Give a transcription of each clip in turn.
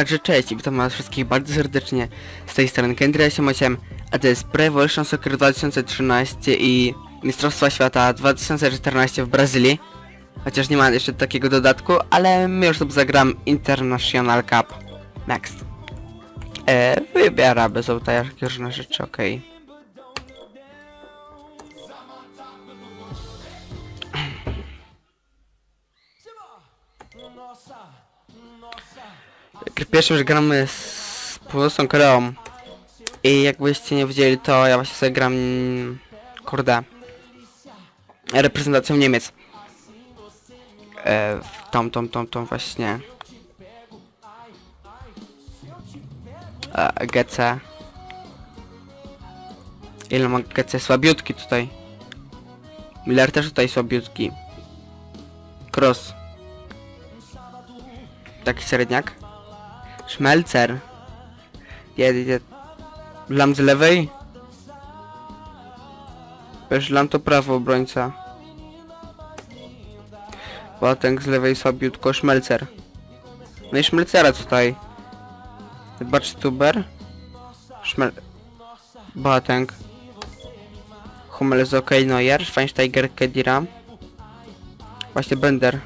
Także cześć i witam was wszystkich bardzo serdecznie z tej strony Kendry88, a to jest Pro Evolution Soccer 2013 i Mistrzostwa Świata 2014 w Brazylii. Chociaż nie ma jeszcze takiego dodatku, ale my już tu zagram International Cup. Next. E, wybieramy, są tutaj jakieś różne rzeczy, okej. Jak Pierwszy już gramy z Północną Koreą i jakbyście nie widzieli to ja właśnie sobie gram kurde reprezentacją Niemiec. E, tą, tą, tą, tą właśnie e, GC ile ma GC słabiutki tutaj. Miller też tutaj słabiutki. Cross taki średniak Szmelcer. Jedzie. Lam z lewej? Wiesz, Lam to prawo obrońca. Boateng z lewej słabiutko, Szmelcer. No i Szmelcera tutaj. Zobacz Tuber. Szmel... Boateng. Hummel jest ok, Neuer, Schweinsteiger, Kedira. Właśnie Bender.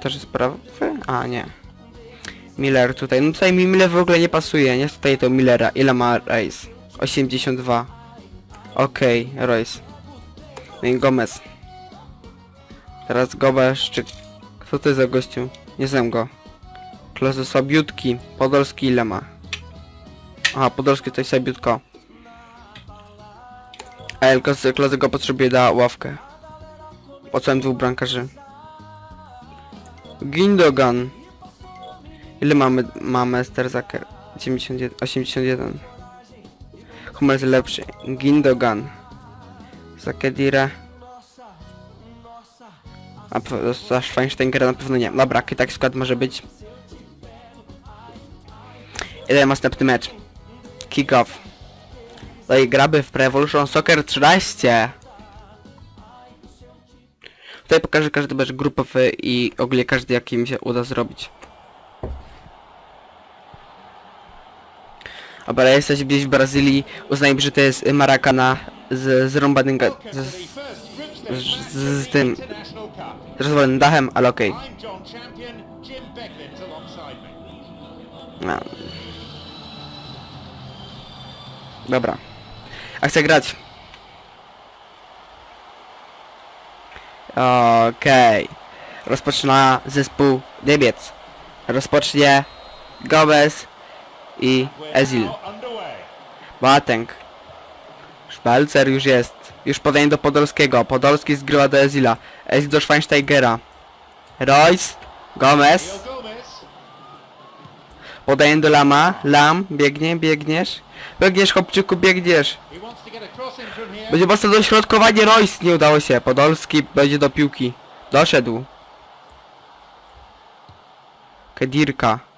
Też jest prawy? A, nie. Miller tutaj. No tutaj mi Miller w ogóle nie pasuje, nie? Tutaj to Millera. Ile ma Rice? 82. Okej, Royce. No i Gomez. Teraz Gomez czy... Kto to jest za gościu? Nie znam go. Klose słabiutki. Podolski ile ma? Aha, Podolski to jest słabiutko. A El Klose Klose go potrzebuje na ławkę. Po co dwóch brankarzy? Gindogan. Ile mamy, mamy Sterzaker? 91, 81. Hummel jest lepszy. Gindogan. Zakedira. A za Schweinsteigera na pewno nie. Dobra, jaki taki skład może być? Ile następny mecz? Kick-off. No i gramy w Pro Evolution Soccer 13. Tutaj pokażę każdy mecz grupowy i ogólnie każdy jaki mi się uda zrobić. Dobra, jesteś gdzieś w Brazylii, uznajmy, że to jest Maracana z zrąbanym z, z, z, tym z rozwalonym dachem, ale okej. No. Dobra. A chcę grać. Okej. Rozpoczyna zespół Niemiec. Rozpocznie Gomez i Ezil. Boateng. Szmelcer już jest. Już podaje do Podolskiego. Podolski zgrywa do Ezila. Ezil do Schweinsteigera. Royce. Gomez. Podaję do Lama. Lam. Biegnie, biegniesz. Biegniesz, chłopczyku, biegniesz. Będzie mocno dośrodkowanie. Royce. Nie udało się. Podolski będzie do piłki. Doszedł. Kedirka.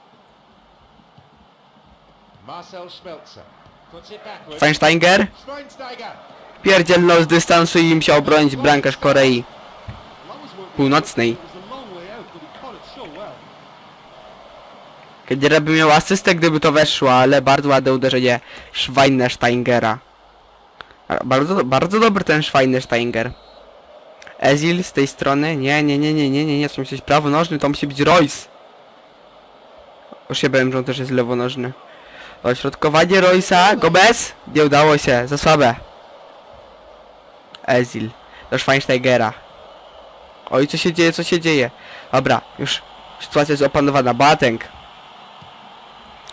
Schweinsteiger. Pierdzielno z dystansu i im się obronić bramkarz Korei Północnej. Kedira by miał asystę, gdyby to weszło, ale bardzo ładne uderzenie Schweinsteigera. A, Bardzo, bardzo dobry ten Schweinsteiger. Ezil z tej strony? Nie, nie, nie, nie, nie, nie, nie, to musi być prawonożny, to musi być Royce. Już się bałem, że on też jest lewonożny. Ośrodkowanie Royce'a, Gomez? Nie udało się, za słabe. Ezil, do Schweinsteigera. Oj, co się dzieje, co się dzieje? Dobra, już sytuacja jest opanowana. Boateng.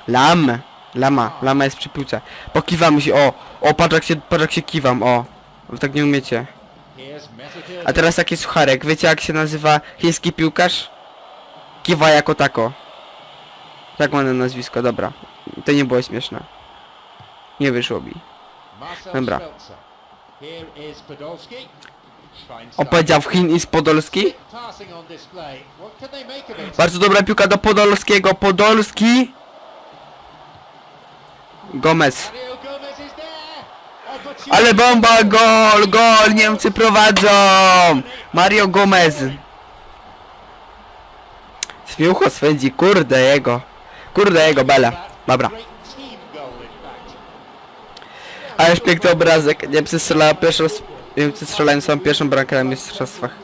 Lam. Lama. Lama jest przy piłce. Pokiwamy się. O. O, patrz jak się, patrz jak się kiwam. O. Wy tak nie umiecie. A teraz taki sucharek. Wiecie jak się nazywa chiński piłkarz? Kiwa jako tako. Tak ma na nazwisko, dobra. To nie było śmieszne. Nie wyszło mi. Dobra. Schmelzer. Here is Podolski. On Schweinsteiger. powiedział w Chin i z Podolski. Bardzo dobra piłka do Podolskiego. Podolski. Gomez. Ale bomba, gol, gol, Niemcy prowadzą! Mario Gomez. Zmiucho swędzi, kurde jego. Kurde, jego bele. Dobra. Great team goal, in fact. Ale już piękny obrazek. Niemcy strzelają pierwszą... Niemcy strzelają swoją pierwszą bramkę na mistrzostwach.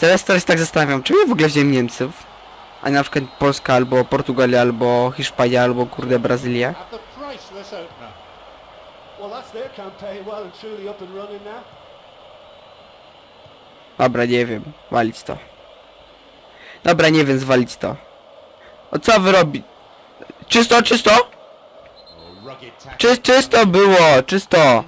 Teraz, teraz tak zastanawiam, czy ja w ogóle wziąłem Niemców? A na przykład Polska, albo Portugalia, albo Hiszpania, albo kurde Brazylia. Dobra, nie wiem. Walić to. Dobra, nie wiem, zwalić to. O co wy robi? Czysto, czysto? Czy, czysto było, czysto. A.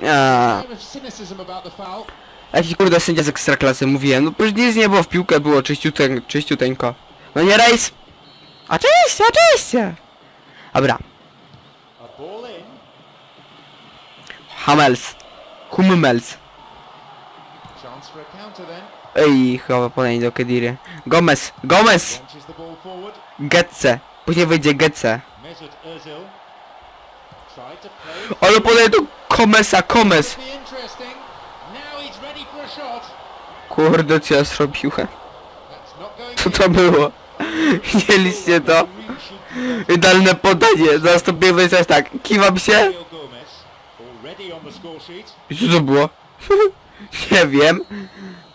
No. A, Air of cynicism about the foul. jaki kurde sędzia z ekstraklasy, mówiłem. No przecież nic nie było w piłkę, było czyściuteń, czyściuteńko. No nie rejs? Oczywiście, oczywiście. Dobra, A. Hamels. Hummels. Chance for a counter then. Ej, chyba podanie do Kediry. Gomez, Gomez! Getze. Później wyjdzie play. Ale podaje do Komesa, Komes. Kurde, co ja zrobiłem? Co to było? Widzieliście to? Idealne podanie. Biegłeś coś tak. Kiwam się. Co to było? nie wiem.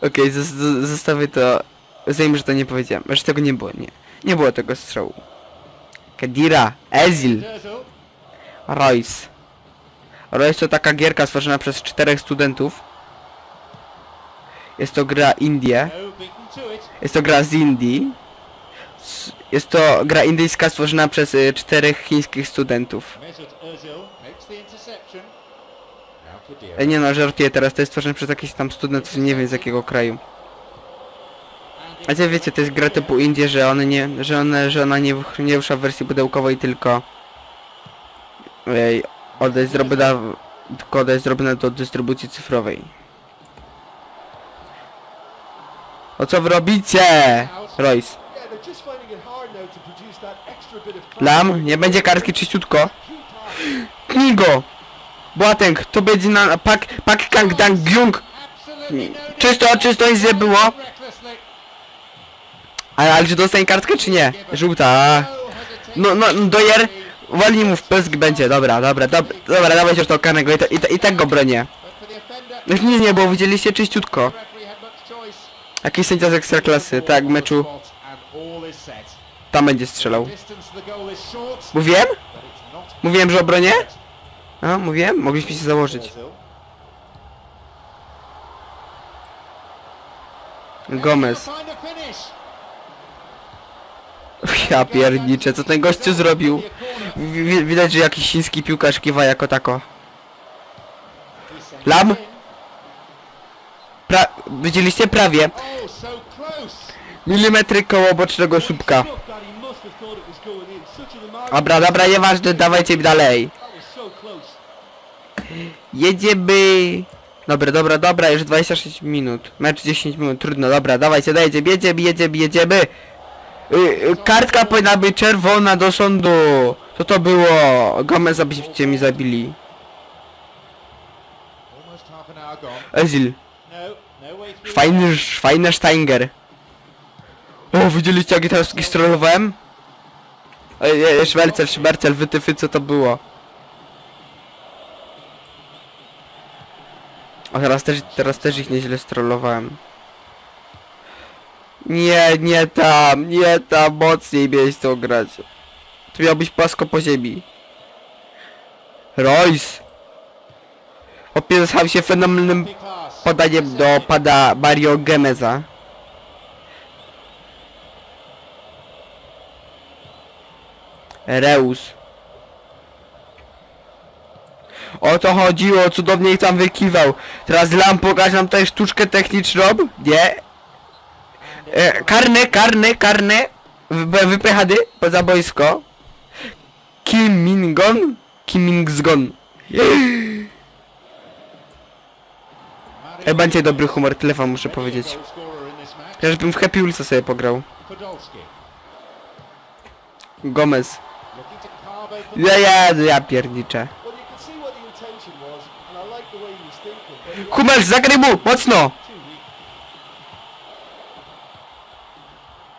Okej, zos- zostawię to. Zajmę, że to nie powiedziałem. Że tego nie było, nie. Nie było tego strzału. Kedira, Ezil. Royce. Royce to taka gierka stworzona przez czterech studentów. Jest to gra Indie. Jest to gra z Indii. Jest to gra indyjska stworzona przez y, czterech chińskich studentów. Mesut Özil makes the interception. Now Khedira. E, nie no, żartuję teraz, to jest stworzone przez jakichś tam studentów, nie wiem z jakiego kraju. A gdzie wiecie, to jest gra typu Indie, że one nie, że one, że ona nie, nie rusza w wersji pudełkowej, tylko ej, ona zrobiona, tylko ona jest zrobiona do dystrybucji cyfrowej. O co wy robicie? Royce. Lam, nie będzie kartki czyściutko. Knigo! Boateng, to będzie na pak, pak kang dang no Czysto, czysto, nic nie było. Ale, ale czy dostanie kartkę czy nie? Żółta. No. No, Dojer, walnij mu w pysk będzie, dobra, dobra, dobra, dobra, dawaj już to karnego i, i, i tak go bronię. Już nic nie było, widzieliście czyściutko. Jakiś sędzia z ekstraklasy, tak, w meczu tam będzie strzelał. Mówiłem? Mówiłem, że obronię? A, mówiłem? Mogliśmy się założyć. Gomez. Ja pierniczę, co ten gościu zrobił? Wi- widać, że jakiś chiński piłkarz kiwa jako tako. Lam? Pra... Widzieliście? Prawie. Milimetry koło bocznego słupka. Dobra, dobra, nieważne, dawajcie dalej. Jedziemy. Dobra, dobra, dobra, już 26 minut. Mecz 10 minut, trudno, dobra, dawajcie, dajcie, jedziemy, jedziemy, jedziemy. Y, y, kartka powinna być czerwona do sądu. Co to było? Gomez abyście mi zabili. Ezil. Fajny, fajny Steinger. O, widzieliście jak ja teraz strollowałem? Ej, ej, Szmercel, Szmercel, wytyfy, co to było? A teraz też, teraz też ich nieźle strollowałem. Nie, nie tam, nie tam, mocniej miałeś to grać. Tu miał być płasko po ziemi. Royce! Opiesał się fenomenalnym podaniem do pada Mario Gemeza. Reus. O to chodziło, cudownie ich tam wykiwał. Teraz Lam pokaże nam tutaj sztuczkę techniczną. Nie. E, karny, karny, karny. Wy- Wypychany poza boisko. Kim Mingon? Kim. Ej, będzie dobry humor, telefon muszę powiedzieć. Ja żebym w Happy Wheelsa sobie pograł. Gomez. Ja, ja, ja pierniczę. Hummels, zagraj mu! Mocno! weak.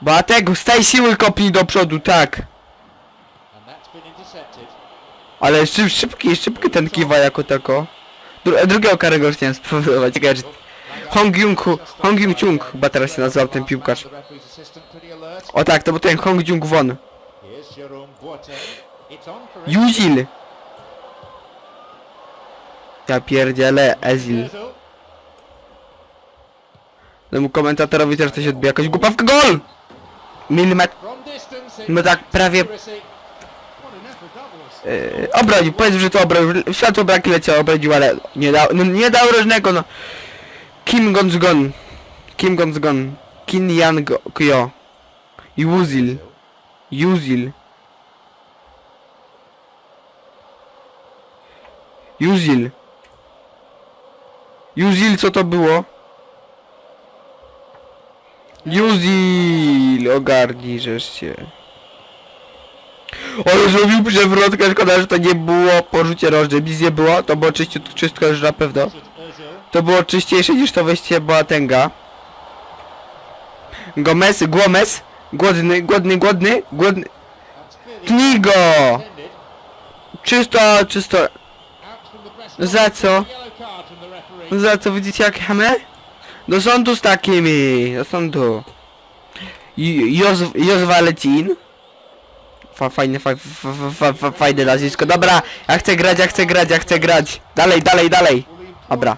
Boateng, staj siły kopnij do przodu, tak. Ale szyb, szybki, szybki ten kiwa jako tako. Dru drugiego karego chciałem czy... Hong Jung, Hong Jung Chung chyba teraz się nazywał ten piłkarz. O tak, to był ten Hong Jung Won. Here's Ja pierdzielę, Ezil. Temu komentatorowi też coś odbija. Jakaś głupawka, gol! Milimetr. No tak, prawie-. Yy, obronił, powiedz, że to obronił. Światło braki leciał, obronił, ale nie dał, no, nie dał różnego, no. Kim Gons Gon. Kim Gons Gon. Kin Yan Go- Kyo. Yuzil. Yuzil. Yuzil. Yuzil, co to było? Yuzil, ogarnij, się. Ale zrobił przewrotkę, szkoda, że to nie było porzucie rożny. Nic nie było, to było czyściutko, czystko już na pewno. To było czyściejsze niż to wejście Boatenga. Gomez, Gomez, głodny, głodny, głodny, głodny. Tnij. Czysto, czysto. Za co? Referee. Za co widzicie jak chamy? Do sądu z takimi, do sądu. Jos, Jos Valentin. Fa, fajne, fa, fa, fa, fa, fajne nazwisko. Dobra, ja chcę grać, ja chcę grać, ja chcę grać. Dalej, dalej, dalej. Dobra.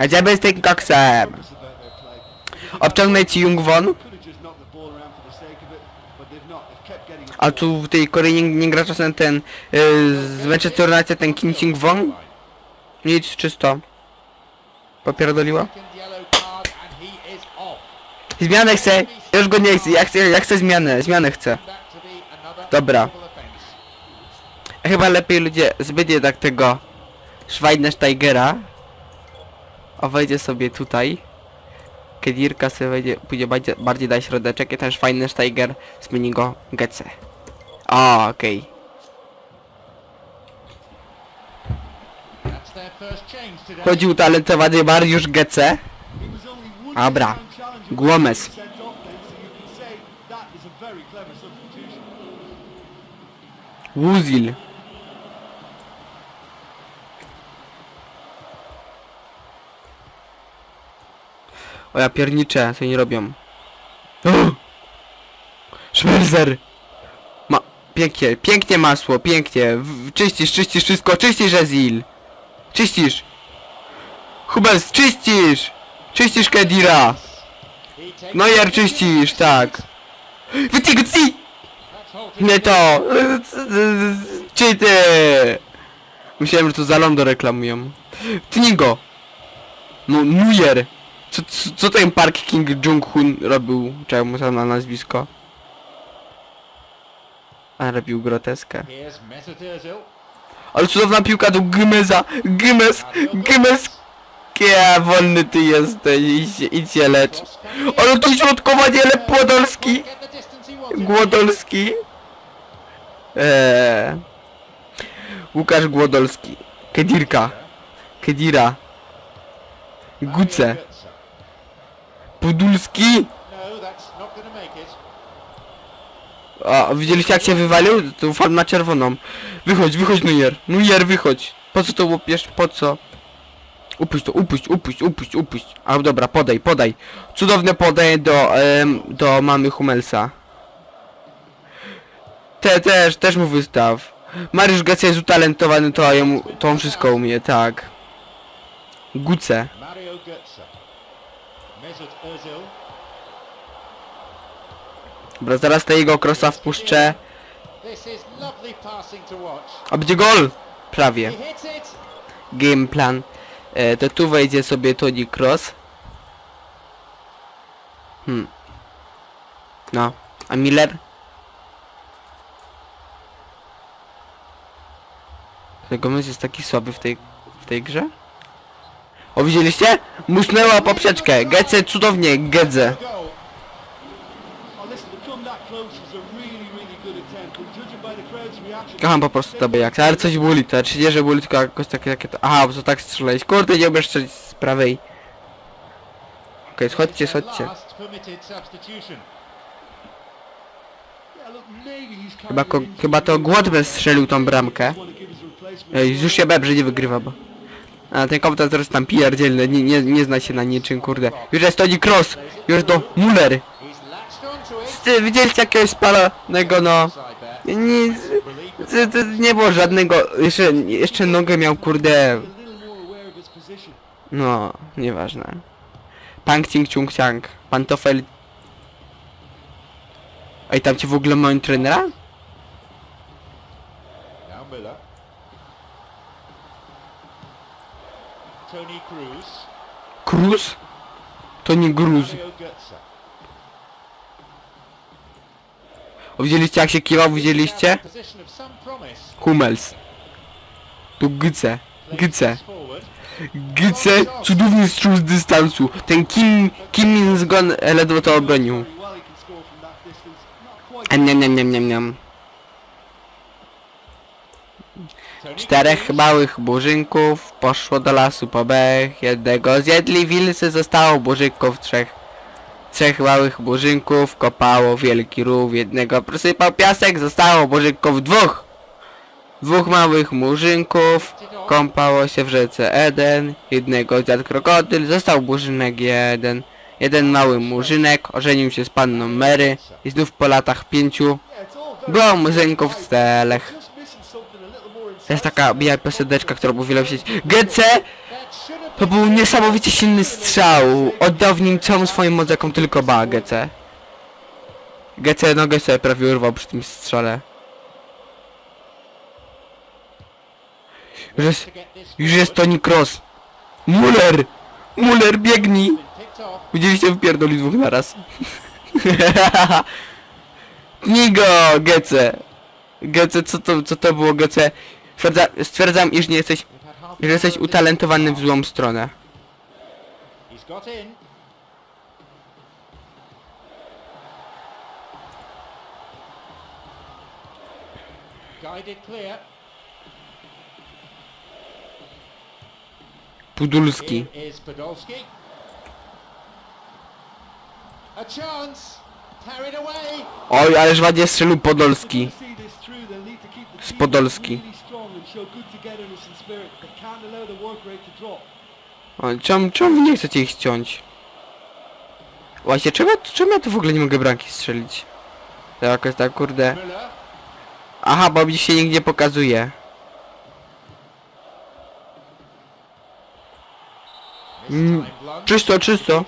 Jedziemy z tym koksem. Obciągnę ci Jung Won. Could have just knocked the ball around for the sake of it, but they've not. They've kept getting it A tu w tej Korei nie, nie gra czasem ten yy, z Manchester United ten Kim Sing Won? Nic, czysto. Popierdoliła? Zmianę chcę, już go nie chcę, ja chcę, ja chcę zmianę, zmianę chcę. Dobra. Chyba lepiej ludzie zbyt tak tego Schweinsteigera. A wejdzie sobie tutaj. Kedirka sobie wejdzie, pójdzie bardziej, bardziej na środeczek i ten Schweinsteiger zmieni go Gece. O, okej. That's that is a very clever substitution. Wuzil. O ja pierniczę, co oni robią. Szmerzer! Ma... Pięknie, pięknie masło, pięknie. W, czyścisz, czyścisz wszystko, czyścisz Ezil. Czyścisz. Hubels, czyścisz! Czyścisz Kedira. No ja czyścisz, tak. Halted. Nie to! Czy ty? Myślałem, że to za Londo reklamują. Tnij go! No, Nujer! Co, co, co ten Park King Jung-hun robił? Czemu to na nazwisko? A robił groteskę. Ale cudowna piłka do Gymeza! Gymez! Gymez! Kie, wolny ty jesteś, idź, idź się lecz. Ale to środkowanie, ale Podolski! Głodolski. Eee. Łukasz Głodolski. Kedirka. Kedira. Guce. Götze. A, widzieliście jak się wywalił? To fan na czerwoną. Wychodź, wychodź Nujer. Nujer, wychodź. Po co to łupiesz? Po co? Upuść to, upuść, upuść, upuść, upuść. A dobra, podaj, podaj. Cudowne podaj do, em, do mamy Humelsa. Te też, też mu wystaw. Mariusz Gacja jest utalentowany, to, jemu, to on wszystko umie, tak. Guce. Mario Götze. Mesut. Dobra, zaraz tego krosa wpuszczę. A będzie gol! Prawie. Game plan. E, to tu wejdzie sobie Toni Cross. Hmm. No. A Miller? Gomez jest taki słaby w tej, w tej grze? O, widzieliście? Musnęła poprzeczkę. Gece cudownie, Gedze. Kocham po prostu tobie jak, ale coś boli, to czy nie, że boli tylko jakoś takie, takie to... Aha, bo to tak strzelałeś. Kurde, nie umiesz strzelić z prawej. Okej, schodźcie, Their schodźcie. Kind Chyba, ko, chyba to Głodbel strzelił tą bramkę. Ej, już się Bebrze nie wygrywa, bo... A ten komputer jest tam pierdzielny, nie, nie, nie zna się na niczym, kurde. Już jest Toni Cross, już do Muller. Widzieliście jakiegoś spalonego, no... Nic... To, to nie było żadnego... Jeszcze, jeszcze nogę miał, kurde... No, nieważne. Pang Cing Chung Chang. Pantofel... Ej, tam ci w ogóle mają trenera? Tony Cruz. Cruz? Gruz. Mario Götze. Widzieliście jak się kiwał, widzieliście? Hummels. Tu Gyce. Gyce. Gyce, cudowny strzał z dystansu. Ten Kim, Kim Min Zgon ledwo to obronił. Niam, niam, niam, niam, niam. Czterech małych burzynków poszło do lasu po bech. Jednego zjedli wilcy, zostało burzynków trzech. Trzech małych burzynków kopało wielki rów. Jednego prosypał piasek, zostało burzynków dwóch. Dwóch małych murzynków kąpało się w rzece Eden. Jednego zjadł krokodyl, został burzynek jeden. Jeden mały murzynek ożenił się z panną Mary i znów po latach pięciu było murzynków w celech. To jest taka biała pioseneczka, która mówiła w sieci. GC to był niesamowicie silny strzał. Oddał w nim całą swoją moc, jaką tylko ma GC. GC nogę sobie prawie urwał przy tym strzale. Już jest, już jest. Toni Cross. Muller! Muller, biegnij! Widzieliście wpierdoli dwóch naraz. Nigo, Gece. Gece, co to, co to było Gece? Stwierdza, stwierdzam, iż nie jesteś, że jesteś utalentowany w złą stronę. Pudulski. A chance. Oj, ależ ładnie strzelił Podolski. Z Podolski. O, czemu, czemu nie chcecie ich ściąć? Właśnie, czemu, czemu ja tu w ogóle nie mogę bramki strzelić? To jakoś tak, kurde. Aha, bo mi się nigdzie pokazuje. Mm, czysto, czysto.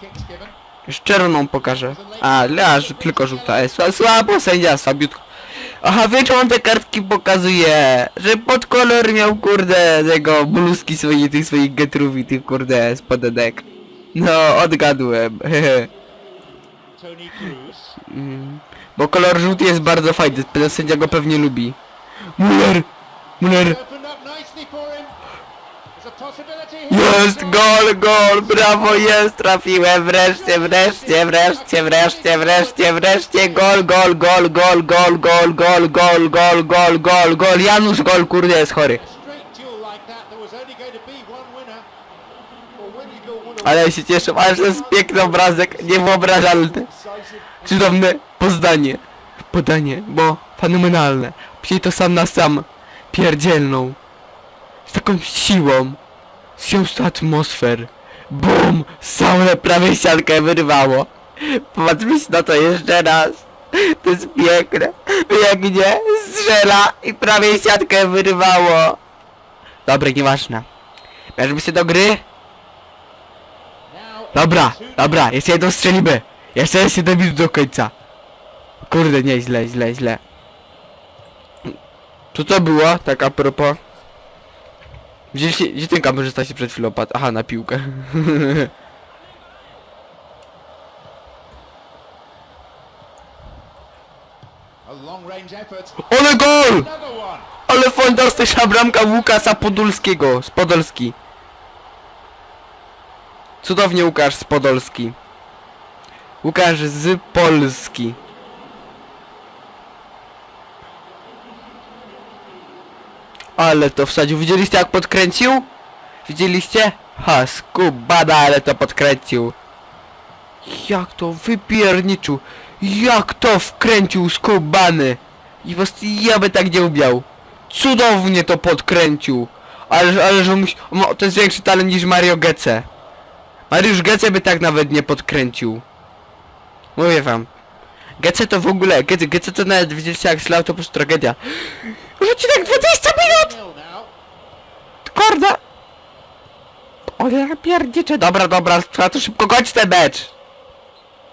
Już czerwoną pokażę. A, leż, tylko żółta. Sła- słabo sędzia, słabiutko. Aha, wie czemu on te kartki pokazuje? Że pod kolor miał, kurde, tego bluzki swojej, tych swoich getrów i tych, kurde, spodedek. No, odgadłem. Cruz. Bo kolor żółty jest bardzo fajny, ten sędzia go pewnie lubi. Muller! Muller! Jest gol, gol, brawo, jest, trafiłem, wreszcie, wreszcie, wreszcie, wreszcie, wreszcie, wreszcie, gol, gol, gol, gol, gol, gol, gol, gol, gol, gol, gol, gol, Janusz gol, kurde, jest chory. Ale się cieszę, ale to jest piękny obrazek, niewyobrażalny. Cudowne pozdanie, podanie, bo fenomenalne. Później to sam na sam pierdzielną. Z taką siłą. Z atmosfer. Bum! Saule prawie ściankę wyrwało. Popatrzmy na to jeszcze raz. To jest piękne. Biegnie, strzela i prawie siatkę wyrwało. Dobre, nieważne. Bierzmy się do gry. Dobra, dobra, jeszcze jedną strzelimy. Jeszcze jest 7 minut do końca. Kurde, nie, źle, źle, źle. Co to było, tak a propos? Gdzie, się, gdzie ten kamerzysta się przed chwilą padł? Aha, na piłkę. Ole gol! Ale fantastyczna bramka Łukasa Podolskiego, z Podolski. Cudownie Łukasz z Podolski. Łukasz z Polski. Ale to wsadził. Widzieliście jak podkręcił? Widzieliście? Ha, skubada, ale to podkręcił. Jak to wypierniczył. Jak to wkręcił skubany. I prostu ja by tak nie umiał. Cudownie to podkręcił. Ale, ale że musi... mo- To jest większy talent niż Mario Gece. Mariusz Gece by tak nawet nie podkręcił. Mówię wam. Gece to w ogóle, Gece, Gece to nawet widzieliście jak slał to po prostu tragedia. Odcinek 20 minut! Korda! O ja pierdziczę. Dobra, dobra, trzeba to szybko kończyć ten mecz.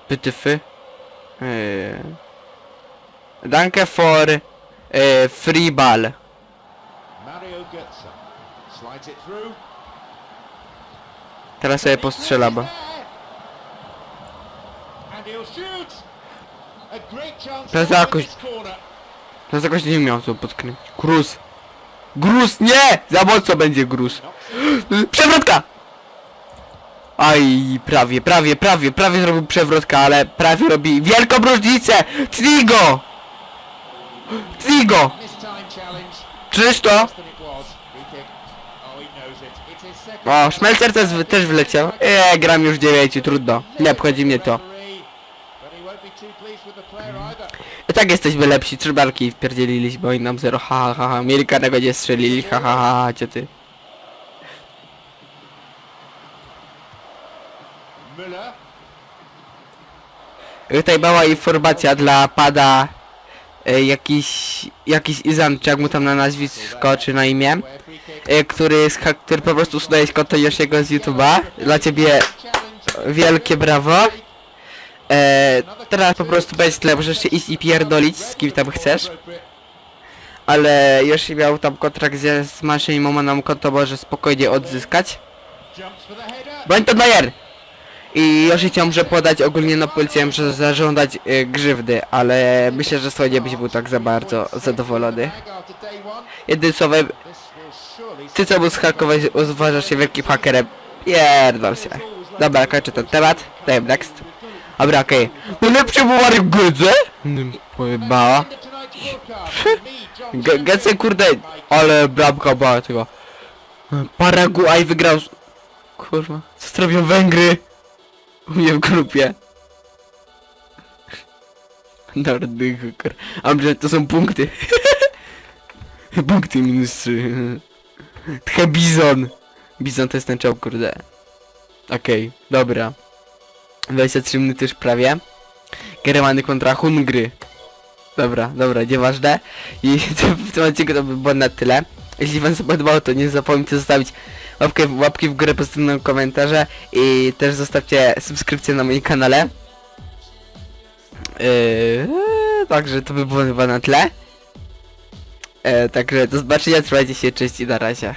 Pytyfy. Eee. Danke for e, free ball. Teraz sobie postrzelam. To jakoś-. Teraz jakoś nie miał to potknąć. Gruz. Gruz, nie! Za mocno będzie gruz. Przewrotka! Aj, prawie, prawie, prawie, prawie zrobił przewrotka, ale prawie robi wielką różnicę! Tnij go! His second. O, Szmelcer też, też wleciał. Eee, gram już 9, trudno. Nie obchodzi mnie to. Tak jesteśmy lepsi, trzy barki wpierdzieliliśmy, oni nam zero, ha ha ha, mieli karnego nie strzelili, ha ha ha, cie ty. Müller. Tutaj mała informacja dla pada e, jakiś, jakiś Izan, czy jak mu tam na nazwisko, czy na imię, e, który, który po prostu usunąłeś konto Yoshiego z YouTube'a. Dla ciebie wielkie brawo. E, teraz po prostu będzie tyle, możesz się iść i pierdolić z kim tam chcesz. Ale Yoshi miał tam kontrakt z, z Maszyni nam konto może spokojnie odzyskać. Broń to Bayer! I Yoshi cię może podać ogólnie na policję, że zażądać y, grzywdy, ale myślę, że Słonie byś był tak za bardzo zadowolony. Jednym słowem, ty co mu zhakować uważasz się wielkim hakerem, pierdol się. Dobra, kończę ten temat, dajemy next. Dobra, okej. Najlepszy był Mario Gudze? Pojebała. Gece kurde, ale bramka była tego. Paraguay wygrał. z- Kurwa, co zrobią Węgry? U mnie w grupie. Nordy kur. A że to są punkty. punkty minus 3. Tche bizon. Bizon to jest ten czołg, kurde. Okej, dobra. 23 minuty już prawie. Germany kontra Hungry. Dobra, dobra, nieważne. I w tym odcinku to by było na tyle. Jeśli wam się podobało, to nie zapomnijcie zostawić łapkę, łapki w górę, pozytywne komentarze i też zostawcie subskrypcję na moim kanale. Yy, także to by było chyba na tle. Yy, także do zobaczenia, trzymajcie się, cześć i na razie.